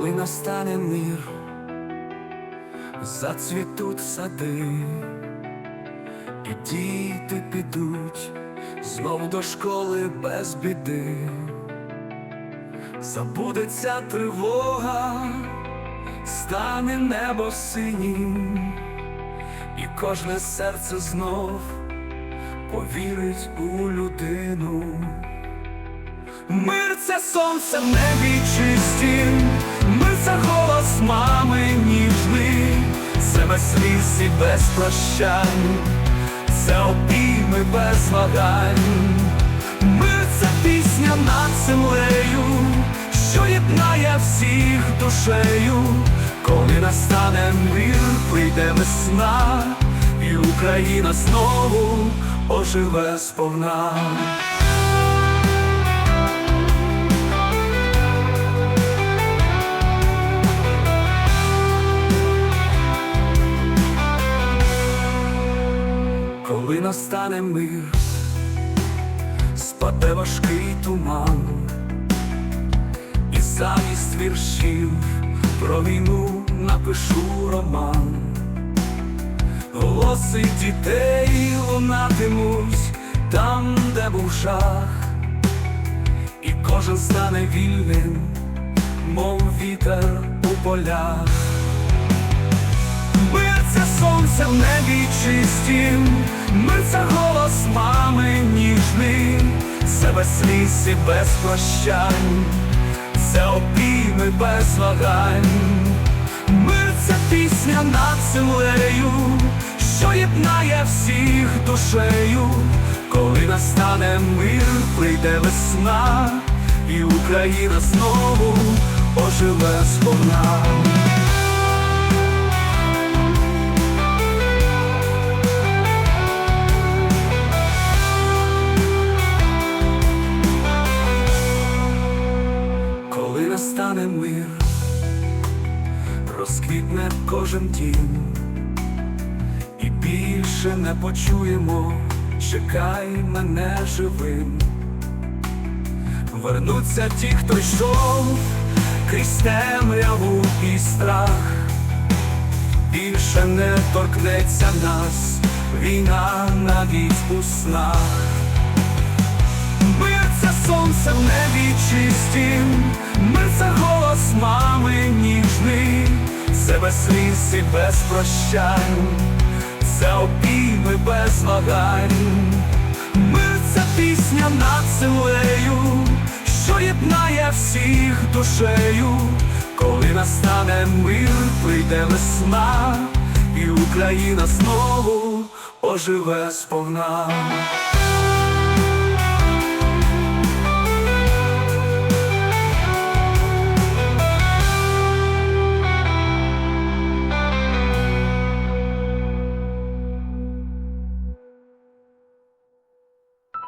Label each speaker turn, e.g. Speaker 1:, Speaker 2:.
Speaker 1: коли настане мир, зацвітуть сади, і діти підуть знов до школи без біди, забудеться тривога, стане небо синім, і кожне серце знов повірить у людину. Мир це сонце в небі чистім, мами ніжний, це без сліз і без прощань, це обійми без вагань, мир це пісня над землею, що єднає всіх душею, коли настане мир, прийде весна, і Україна знову оживе сповна. Настане мир, спаде важкий туман, і замість віршів про війну напишу роман, голоси дітей лунатимуть там, де був жах, і кожен стане вільним, мов вітер у полях. Мир це сонце в небі чистім, ніжний, це без сліз і без прощань, це обійми без вагань, мир це пісня над землею, що єднає всіх душею, коли настане мир, прийде весна, і Україна знову оживе сповна. Розквітне кожен дім, і більше не почуємо, чекай мене живим. Вернуться ті, хто йшов крізь темряву і страх, більше не торкнеться нас, війна навіть у снах. Мир це сонце в небі чистім, без сліз і без прощань, це обійми без вагань, мир це пісня над землею, що єднає всіх душею, коли настане мир, прийде весна, і Україна знову оживе сповна.